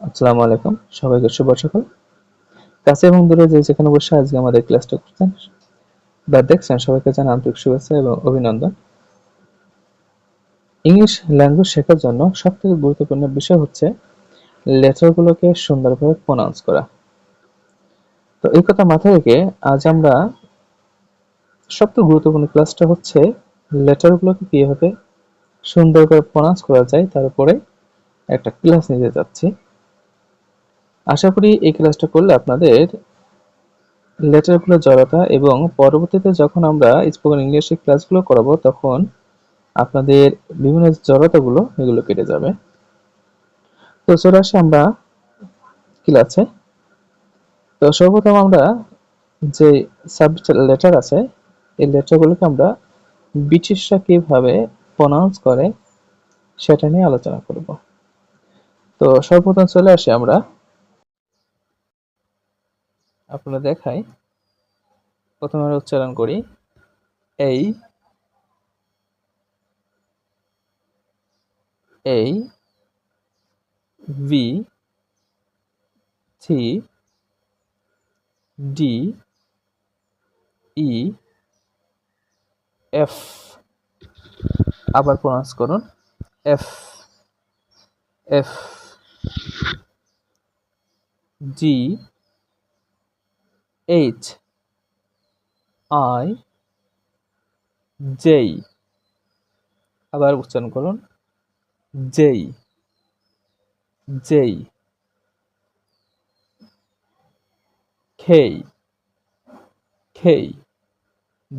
আসসালামু আলাইকুম। সবাইকে শুভ সকাল। কাছে এবং দূরে যে যেখানে বসে আজকে আমাদের ক্লাসটা করছেন, বা দেখছেন, সবাইকে জানাই আন্তরিক শুভেচ্ছা এবং অভিনন্দন। ইংলিশ ল্যাঙ্গুয়েজ শেখার জন্য সবথেকে গুরুত্বপূর্ণ বিষয় হচ্ছে লেটারগুলোকে সুন্দরভাবে প্রোনাউন্স করা। তো এই কথা মাথায় রেখে আজ আমরা সবথেকে গুরুত্বপূর্ণ ক্লাসটা হচ্ছে লেটারগুলোকে কীভাবে সুন্দর করে প্রোনাউন্স করা যায় তার উপরে একটা ক্লাস নিতে যাচ্ছি। আশা করি এই ক্লাসটা করলে আপনাদের লেটারগুলো জড়তা এবং পরবর্তীতে যখন আমরা স্পোকেন ইংলিশের ক্লাসগুলো করাবো, তখন আপনাদের বিভিন্ন জড়তাগুলো এগুলো কেটে যাবে। তো চলে আসি আমরা ক্লাসে তো সর্বপ্রথম আমরা যে সাবজেক্ট লেটার আছে, এই লেটারগুলোকে আমরা ব্রিটিশরা কীভাবে প্রনাউন্স করে, সেটা নিয়ে আলোচনা করব। তো সর্বপ্রথম চলে আসি আমরা আপনারা দেখাই। প্রথমে উচ্চারণ করি। এই এই, V C D, E, F. আবার প্রনাউন্স করুন। F F, G H I J আবার উচ্চারণ করুন জেই জেই খেই খেই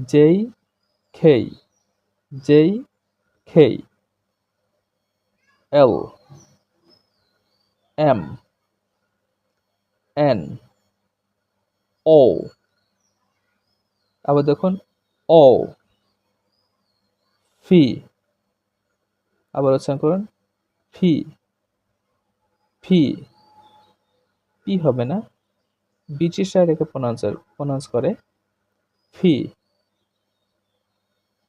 জেই খেই জেই খেই এল এম এন ও। আবার দেখুন, ও। ফি। আবার উচ্চারণ করুন, ফি। ফি। পি হবে না। ব্রিটিশরা এটাকে প্রনাউন্স প্রনাউন্স করে ফি।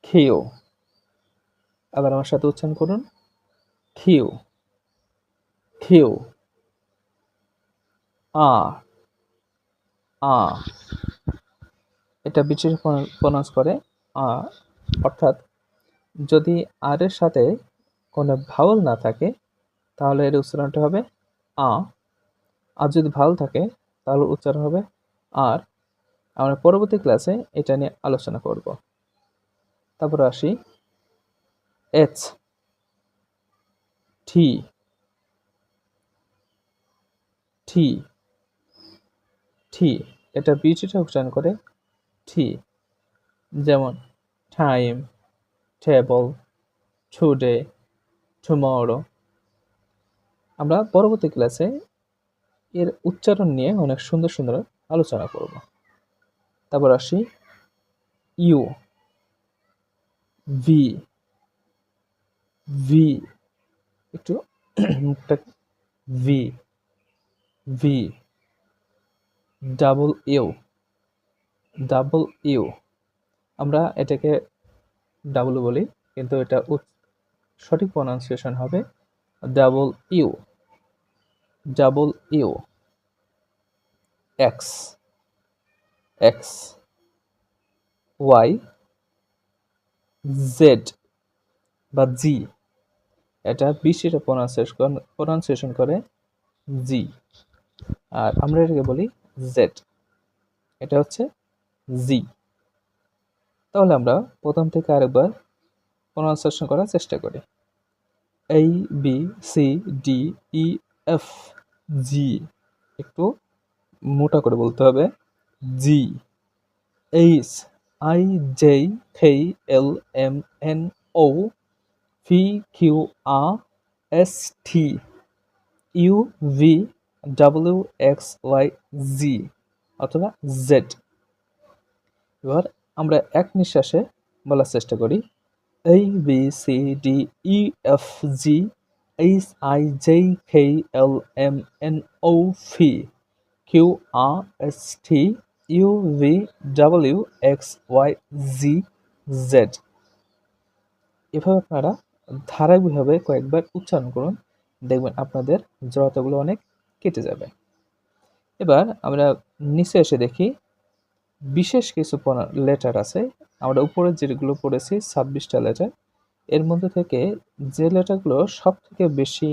খেও। আবার আমার সাথে উচ্চারণ করুন, খেও। খেও। আ। আ, এটা ব্রিটিশ প্রনাউন্স করে। আ, অর্থাৎ যদি আর এর সাথে কোনো ভাওয়াল না থাকে, তাহলে এর উচ্চারণটা হবে আ। আর যদি ভাওয়াল থাকে, তাহলে উচ্চারণ হবে আর। আমরা পরবর্তী ক্লাসে এটা নিয়ে আলোচনা করব। তারপর আসি। এইচ টি টি টি এটা বিচিটা উচ্চারণ করে টি যেমন টাইম টেবল টুডে টুমরো আমরা পরবর্তী ক্লাসে এর উচ্চারণ নিয়ে অনেক সুন্দর সুন্দর আলোচনা করব। তারপর আসি ইউ ভি ভি একটু V V double U double U আমরা এটাকে ডাবল বলি, কিন্তু এটা সঠিক প্রনাউন্সিয়েশন হবে double U double U X X Y Z বা জি এটা বিশিটা প্রনাউন্সিয়েশন প্রনাউন্সিয়েশন করে জি আর আমরা এটাকে বলি জেড এটা হচ্ছে জি তাহলে আমরা প্রথম থেকে আরেকবার প্রনাউন্সিয়েশন করার চেষ্টা করি। A B C D E F G একটু মোটা করে বলতে হবে। G H I J K L M N O P Q R S T U V W X Y Z অথবা জেড এবার আমরা এক নিঃশ্বাসে বলার চেষ্টা করি। A B C D E F G H I J K L M N O P Q R S T U V W X Y Z Z এভাবে আপনারা ধারাবাহিকভাবে কয়েকবার উচ্চারণ করুন। দেখবেন আপনাদের জড়তাগুলো অনেক কেটে যাবে। এবার আমরা নিচে এসে দেখি, বিশেষ কিছু লেটার আছে। আমরা উপরে যেগুলো পড়েছি, ছাব্বিশটা লেটার এর মধ্যে থেকে যে লেটারগুলো সব থেকে বেশি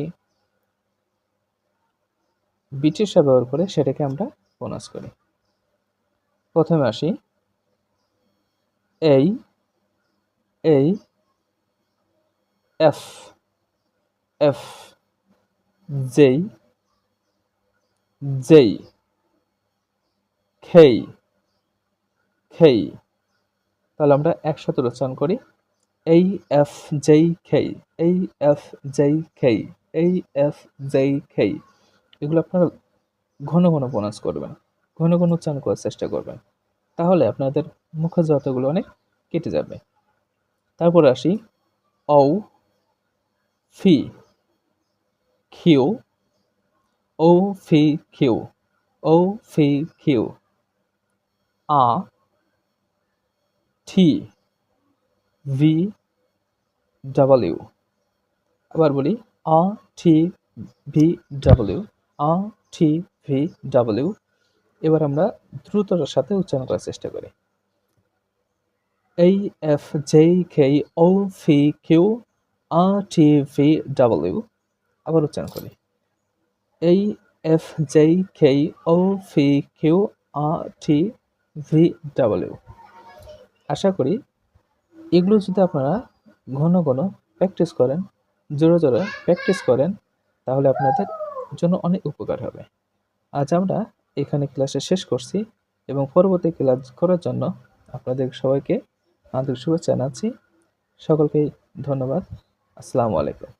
ব্রিটিশরা ব্যবহার করে, সেটাকে আমরা প্রনাউন্স করি। প্রথমে আসি। এই এই এফ এফ যেই যেই, খেই খেই, তাহলে আমরা একসাথে উচ্চারণ করি, এই, এফ জেই খেই, এই, এফ জেই খেই, এই, এফ জেই খেই, এগুলো আপনারা ঘন ঘন প্রনাউন্স করবেন, ঘন ঘন উচ্চারণ করার চেষ্টা করবেন, তাহলে আপনাদের মুখজাতগুলো অনেক কেটে যাবে। তারপরে আসি, O, P, Q O P Q O P Q R T V W আবার বলি R T V W R T V W এবার আমরা দ্রুততার সাথে উচ্চারণ করার চেষ্টা করি। A F J K O P Q R T V W আবার উচ্চারণ করি। A, F J K O, P, Q, R, T, V, W. আশা করি এগুলো যদি আপনারা ঘন ঘন প্র্যাকটিস করেন, জোরে জোরে প্র্যাকটিস করেন, তাহলে আপনাদের জন্য অনেক উপকার হবে। আজ আমরা এখানে ক্লাসে শেষ করছি এবং পরবর্তী ক্লাস করার জন্য আপনাদের সবাইকে আন্তরিক শুভেচ্ছা জানাচ্ছি। সকলকেই ধন্যবাদ। আসসালামু আলাইকুম।